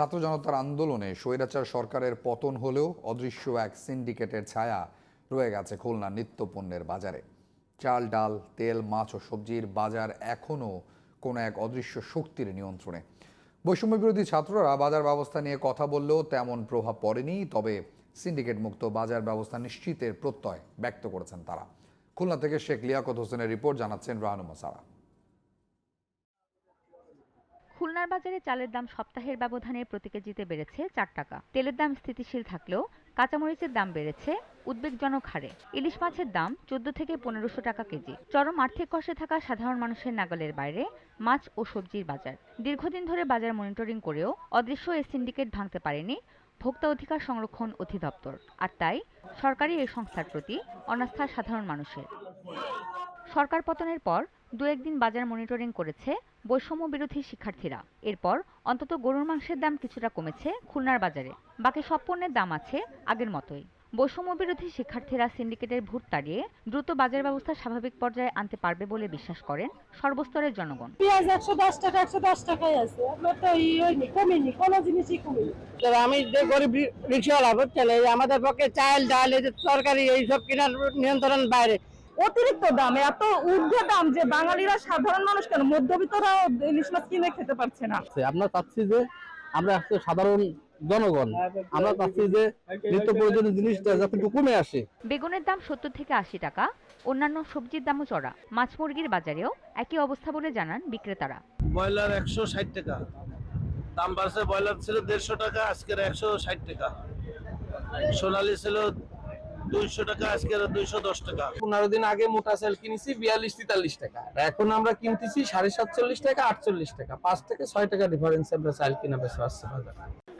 ছাত্র জনতার আন্দোলনে স্বৈরাচার সরকারের পতন হলেও অদৃশ্য এক সিন্ডিকেটের ছায়া রয়ে গেছে খুলনা নিত্যপণ্যের বাজারে। চাল, ডাল, তেল, মাছ ও সবজির বাজার এখনও কোনো এক অদৃশ্য শক্তির নিয়ন্ত্রণে। বৈষম্য বিরোধী ছাত্ররা বাজার ব্যবস্থা নিয়ে কথা বললেও তেমন প্রভাব পড়েনি, তবে সিন্ডিকেট মুক্ত বাজার ব্যবস্থা নিশ্চিতের প্রত্যয় ব্যক্ত করেছেন তারা। খুলনা থেকে শেখ লিয়াকত হোসেনের রিপোর্ট জানাচ্ছেন রাহানুমা সারা খুলনার বাজারে চালের দাম সপ্তাহের ব্যবধানে প্রতি কেজিতে বেড়েছে চার টাকা। তেলের দাম স্থিতিশীল থাকলেও কাঁচামরিচের দাম বেড়েছে, উদ্বেগজনক হারে। ইলিশ মাছের দাম চোদ্দ থেকে পনেরোশো টাকা কেজি। চরম আর্থিক কষ্টে থাকা সাধারণ মানুষের নাগালের বাইরে মাছ ও সবজির বাজার। দীর্ঘদিন ধরে বাজার মনিটরিং করেও অদৃশ্য এই সিন্ডিকেট ভাঙতে পারেনি ভোক্তা অধিকার সংরক্ষণ অধিদপ্তর। আর তাই সরকারি এই সংস্থার প্রতি অনাস্থা সাধারণ মানুষের। সরকার পতনের পর দু একদিন বাজার মনিটরিং করেছে বৈষম্য বিরোধী শিক্ষার্থীরা। এরপর অন্তত গরুর মাংসের দাম কিছুটা কমেছে খুলনার বাজারে। বাকি সব পণ্যের দাম আছে আগের মতোই। বৈষম্য বিরোধী শিক্ষার্থীরা সিন্ডিকেটের ভূত তাড়িয়ে দ্রুত বাজার ব্যবস্থা স্বাভাবিক পর্যায়ে আনতে পারবে বলে বিশ্বাস করেন সর্বস্তরের জনগণ। পেঁয়াজ একশো দশ টাকা একশো দশ টাকায় আছে। আপনার তো ই হয়নি কমেনি কোনো জিনিসই কমেনি। আমি যে গরিব রিক্সাওয়ালা বুঝছেন? আমাদের পক্ষে চাল ডাল এই যে তরকারি এইসব কেনার নিয়ন্ত্রণ বাইরে। অতিরিক্ত দাম এত ঊর্ধ্ব দাম যে বাঙালিরা সাধারণ মানুষ কেন? মধ্যবিত্তরাও ইলিশ মাছ কিনে খেতে পারছে না। আছে। আমরা চাচ্ছি যে আমরা সাধারণ জনগণ আমরা চাচ্ছি যে নিত্য প্রয়োজনীয় জিনিসটা যাতে একটু কমে আসে। বেগুনের দাম সত্তর থেকে আশি টাকা অন্যান্য সবজির দামও চড়া। মাছ মুরগির বাজারেও একই অবস্থা বলে জানান বিক্রেতারা। ব্রয়লার একশো ষাট টাকা দাম বাড়ছে ব্রয়লার ছিল দেড়শো টাকা আজকের একশো ষাট টাকা। সোনালি ছিল দুইশো টাকা আজকের দুইশো দশ টাকা। পনেরো দিন আগে মোটা চাল কিনেছি বিয়াল্লিশ তেতাল্লিশ টাকা। এখন আমরা কিনতেছি সাড়ে সাতচল্লিশ টাকা আটচল্লিশ টাকা। পাঁচ থেকে ছয় টাকা ডিফারেন্স আমরা চাল কিনা বেচা আসছে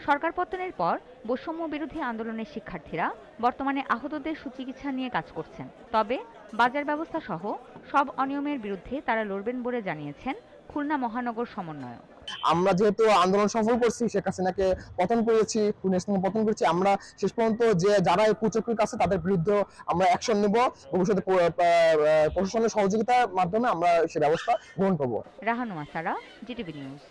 সরকার পতনের পর বৈষম্য বিরোধী আন্দোলনের শিক্ষার্থীরা বর্তমানে আহতদের সুচিকিৎসা নিয়ে কাজ করছেন। তবে বাজার ব্যবস্থা সহ সব অনিয়মের বিরুদ্ধে তারা লড়বেন বলে জানিয়েছেন খুলনা মহানগর সমন্বয়ক। আমরা যেহেতু আন্দোলন সফল করছি শেখ হাসিনাকে পতন করেছি খুনের পতন করেছি আমরা শেষ পর্যন্ত যে যারা এই কুচক্রির কাছে তাদের বিরুদ্ধে আমরা অ্যাকশন নেব। ভবিষ্যতে প্রশাসনের সহযোগিতার মাধ্যমে আমরা সে ব্যবস্থা গ্রহণ করব। রাহানুয়া সারা জিটিভি নিউজ।